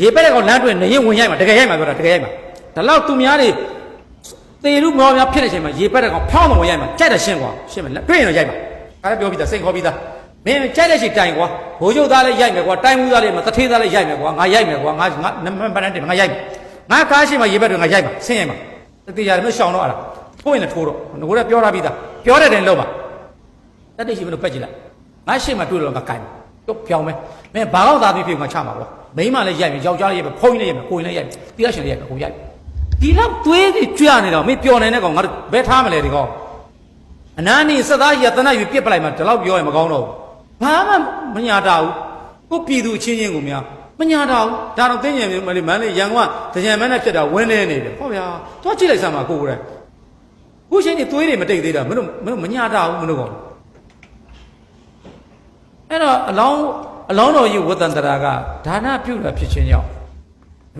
ရေပက်တဲ့ကောင်လမ်းတွင်နေရင်ဝင်ရိုက်မှာတကယ်ရိုက်မှာပြောတာတကယ်ရိုက်မှာဒါလောက်သူများတွေသေလူမောများဖြစ်နေချိန်မှာရေပက်တဲ့ကောင်ဖောင်းမဝင်ရိုက်မှာကြိုက်တယ်ရှင်းကွာရှင်းမယ်တွေ့ရင်တော့ရိုက်မှာဒါလည်းပြောပြီးသားစိတ်ခေါ်ပြီးသားမင်းကြိုက်တဲ့ချိန်တိုင်ကွာဘိုးချုပ်သားလည်းရိုက်မယ်ကွာတိုင်းမှုသားလည်းမတထေးသားလည်းရိုက်မယ်ကွာငါရိုက်မယ်ကွာငါငါနမပန်းနဲ့တင်ငါရိုက်မယ်ငါကားရှိမှရေပက်တွေငါရိုက်မှာဆင်းရိုက်မှာတတိယရတယ်မရှောင်တော့အဲ့ဒါထိုးရင်လည်းထိုးတော့ငါကပြောထားပြီးသားပြောတဲ့တိုင်လုံးပါတတိရှိမလို့ဖက်ကြည့်လိုက်ငါရှေ့မှာတွေ့လို့ငါကိုင် တော့ပြောင်းမယ်မင်းဘာတော့သားပြီးဖြစ်ငါချမှာပေါ့မိန်းမလည်းရိုက်မယ်ယောက်ျားလည်းရိုက်မယ်ဖုန်းကြီးလည်းရိုက်မယ်ကိုယ်လည်းရိုက်မယ်တိရရှင်လည်းရိုက်မယ်ကိုရိုက်ဒီလောက်သွေးကြီးကြွနေတော့မင်းပျော်နေတဲ့ကောင်ငါတို့ဘယ်ထားမလဲဒီကောင်အနာနီစသားကြီးကတနတ်ယူပြစ်ပလိုက်မှဒီလောက်ပြောရင်မကောင်းတော့ဘူးဘာမှမညာတာဘူးကိုပြည်သူအချင်းချင်းကိုများမညာတာဘူးဒါတော့တင်းကျင်မလေးမန်းလေးရန်ကုန်ကတကြံမန်းနဲ့ဖြစ်တာဝင်းနေနေတယ်ဟုတ်ဗျာသွားကြည့်လိုက်စမ်းပါကိုယ်ကိုယ်တိုင်ခုချင်းကြီးသွေးတွေမတိတ်သေးတာမင်းတို့မင်းတို့မညာတာဘူးမင်းတို့ကောင် အဲ့တော့အလောင်းအလောင်းတော်ကြီးဝတ္တန္တရာကဒါနပြုတာဖြစ်ခြင်းကြောင့်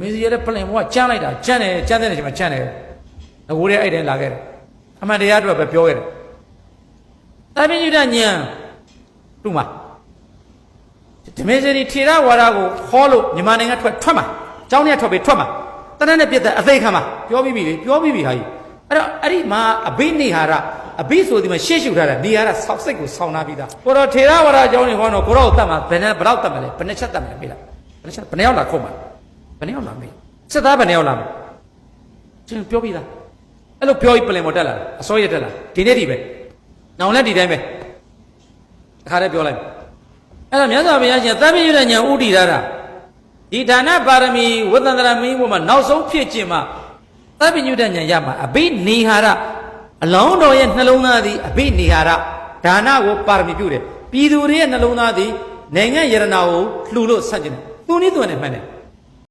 မင်းစီရတဲ့ပလင်ဘုံကကြမ်းလိုက်တာကြမ်းတယ်ကြမ်းတဲ့ချိန်မှာကြမ်းတယ်ငကိုတဲ့အဲ့တိုင်းလာခဲ့တယ်အမှန်တရားအတွက်ပဲပြောခဲ့တယ်တာပင်ညုဒညံသူ့မှာဓမေစရီထေရဝါဒကိုခေါ်လို့မြန်မာနိုင်ငံထွက်ထွက်မှာကျောင်းထဲထွက်ပြီးထွက်မှာတနက်နဲ့ပြည့်တဲ့အသိခံမှာပြောပြီးပြီလေပြောပြီးပြီဟာကြီးအဲ့တော့အဲ့ဒီမှာအဘိနိဟာရ အဘိဆိုဒီမှာရှေ့ရှုထားတာနေရာကဆောက်စိတ်ကိုဆောင်းနာပြီးသားကိုတော့ထေရဝါဒကျောင်းနေဟောတော့ကိုတော့တတ်မှာဘယ်နဲ့ဘယ်တော့တတ်မလဲဘယ်နှချက်တတ်မလဲပြေးလားဘယ်နှချက်ဘယ်နှယောက်လာခုတ်မှာဘယ်နှယောက်လာမေးစစ်သားဘယ်နှယောက်လာမေးကျွန်တော်ပြောပြီးသားအဲ့လိုပြောပြီးပလင်ပေါ်တက်လာအစိုးရတက်လာဒီနေ့ဒီပဲနောင်လည်းဒီတိုင်းပဲအခါတည်းပြောလိုက်အဲ့တော့မြတ်စွာဘုရားရှင်သဗ္ဗညုတညာဥတည်ထားတာဒီဒါနပါရမီဝတ္တန္တရာမင်းဘုမှာနောက်ဆုံးဖြစ်ခြင်းမှာသဗ္ဗညုတညာရမှာအဘိနေဟာရ အလောင်းတော်ရဲ့နှလုံးသားသည်အဘိနေဟာရဒါနကိုပါရမီပြုတယ်ပြည်သူတွေရဲ့နှလုံးသားသည်နိုင်ငံယရနာကိုလှူလို့ဆက်ကျင်တယ်သူနည်းသူနဲ့မှန်တယ်